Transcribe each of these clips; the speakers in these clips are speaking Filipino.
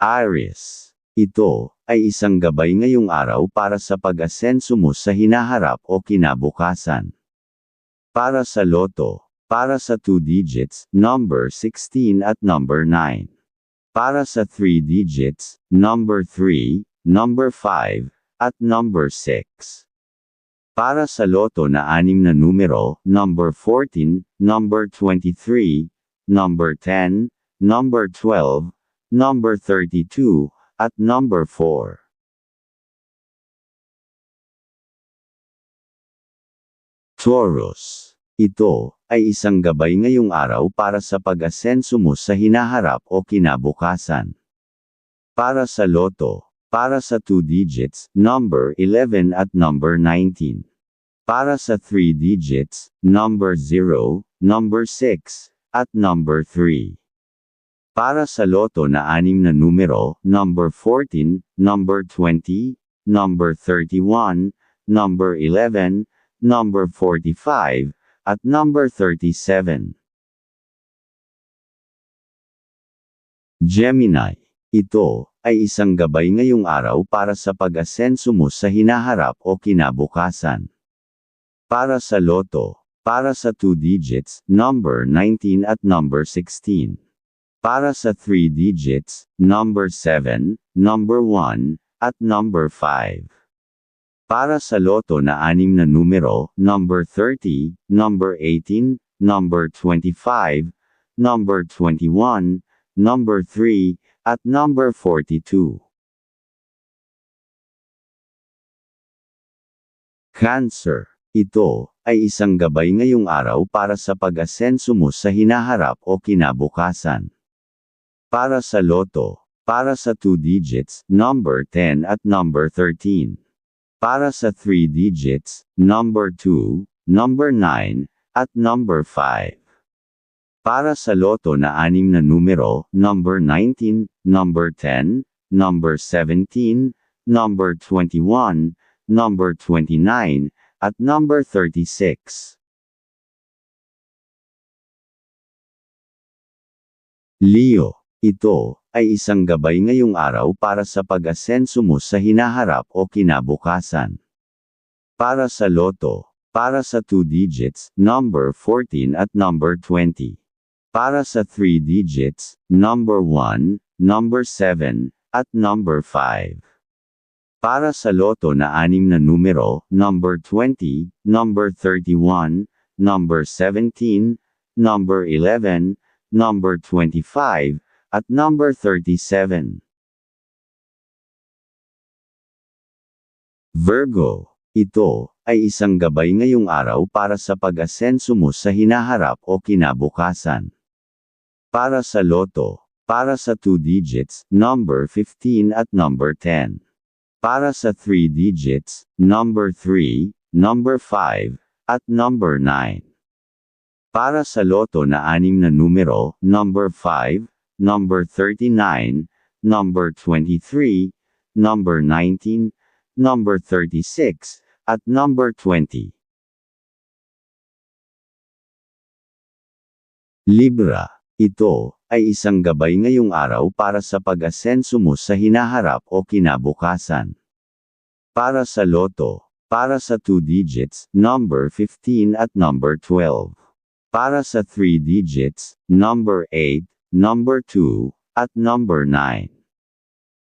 Aries. Ito, ay isang gabay ngayong araw para sa pag-asenso mo sa hinaharap o kinabukasan. Para sa loto, para sa 2 digits, number 16 at number 9. Para sa 3 digits, number 3, number 5, at number 6. Para sa loto na anim na numero, number 14, number 23, number 10, number 12, number 32, at number 4. Taurus. Ito, ay isang gabay ngayong araw para sa pag-asenso mo sa hinaharap o kinabukasan. Para sa loto, para sa 2 digits, number 11 at number 19. Para sa 3 digits, number 0, number 6, at number 3. Para sa loto na anim na numero, number 14, number 20, number 31, number 11, number 45, at number 37. Gemini. Ito, ay isang gabay ngayong araw para sa pag-asenso mo sa hinaharap o kinabukasan. Para sa loto, para sa 2 digits, number 19 at number 16. Para sa 3 digits, number 7, number 1, at number 5. Para sa loto na anim na numero, number 30, number 18, number 25, number 21, number 3, at number 42. Cancer. Ito, ay isang gabay ngayong araw para sa pag-asenso mo sa hinaharap o kinabukasan. Para sa loto, para sa 2 digits, number 10 at number 13. Para sa 3 digits, number 2, number 9, at number 5. Para sa loto na anim na numero, number 19, number 10, number 17, number 21, number 29, at number 36. Leo, ito, ay isang gabay ngayong araw para sa pag-asenso mo sa hinaharap o kinabukasan. Para sa loto, para sa 2 digits, number 14 at number 20. Para sa 3 digits, number 1, number 7, at number 5. Para sa loto na anim na numero, number 20, number 31, number 17, number 11, number 25, at number 37. Virgo, ito, ay isang gabay ngayong araw para sa pag-asenso mo sa hinaharap o kinabukasan. Para sa loto, para sa 2 digits, number 15 at number 10. Para sa 3 digits, number 3, number 5, at number 9. Para sa loto na anim na numero, number 5, number 39, number 23, number 19, number 36, at number 20. Libra, ito, ay isang gabay ngayong araw para sa pag-asenso mo sa hinaharap o kinabukasan. Para sa loto, para sa 2 digits, number 15 at number 12. Para sa 3 digits, number 8, number 2, at number 9.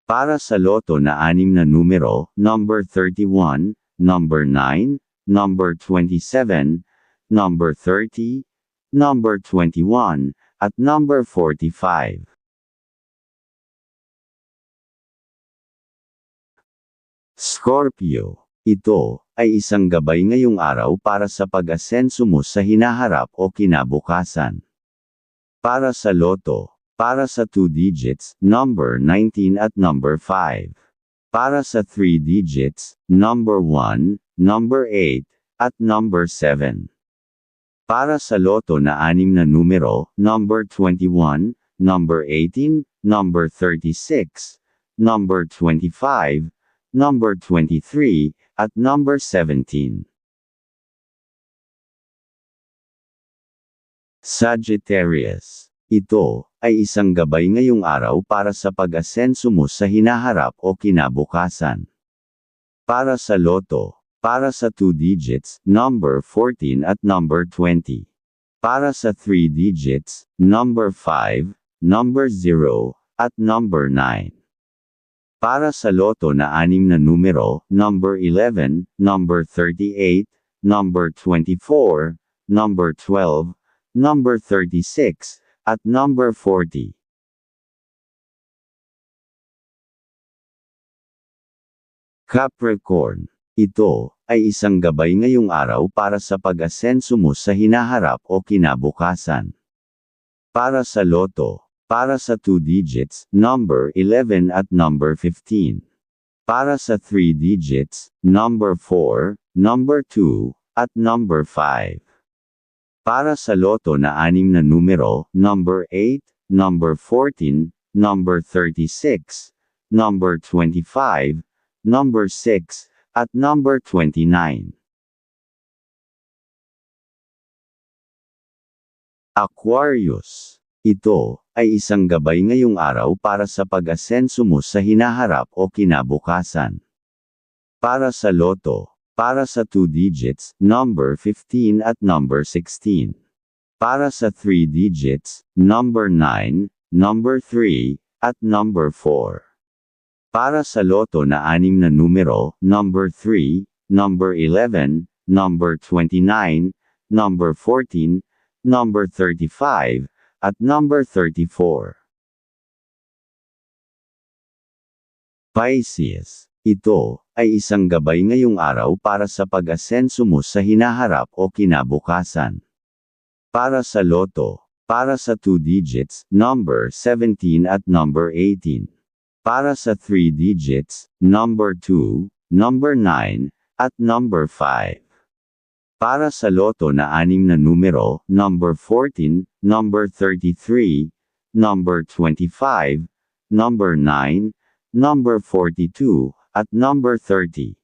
Para sa loto na anim na numero, number 31, number 9, number 27, number 30, number 21, at number 45. Scorpio. Ito, ay isang gabay ngayong araw para sa pag-asenso mo sa hinaharap o kinabukasan. Para sa loto, para sa 2 digits, number 19 at number 5. Para sa 3 digits, number 1, number 8, at number 7. Para sa loto na anim na numero, number 21, number 18, number 36, number 25, number 23, at number 17. Sagittarius. Ito, ay isang gabay ngayong araw para sa pag-asenso mo sa hinaharap o kinabukasan. Para sa loto, para sa 2 digits, number 14 at number 20. Para sa 3 digits, number 5, number 0, at number 9. Para sa loto na anim na numero, number 11, number 38, number 24, number 12, number 36, at number 40. Capricorn. Ito, ay isang gabay ngayong araw para sa pag-asenso mo sa hinaharap o kinabukasan. Para sa loto, para sa 2 digits, number 11 at number 15. Para sa 3 digits, number 4, number 2, at number 5. Para sa loto na anim na numero, number 8, number 14, number 36, number 25, number 6, at number 29. Aquarius. Ito, ay isang gabay ngayong araw para sa pag-asenso mo sa hinaharap o kinabukasan. Para sa loto, para sa 2 digits, number 15 at number 16. Para sa 3 digits, number 9, number 3, at number 4. Para sa loto na anim na numero, number 3, number 11, number 29, number 14, number 35, at number 34. Pisces. Ito, ay isang gabay ngayong araw para sa pag-asenso mo sa hinaharap o kinabukasan. Para sa loto, para sa 2 digits, number 17 at number 18. Para sa 3 digits, number 2, number 9, at number 5. Para sa loto na anim na numero, number 14, number 33, number 25, number 9, number 42, at number 30.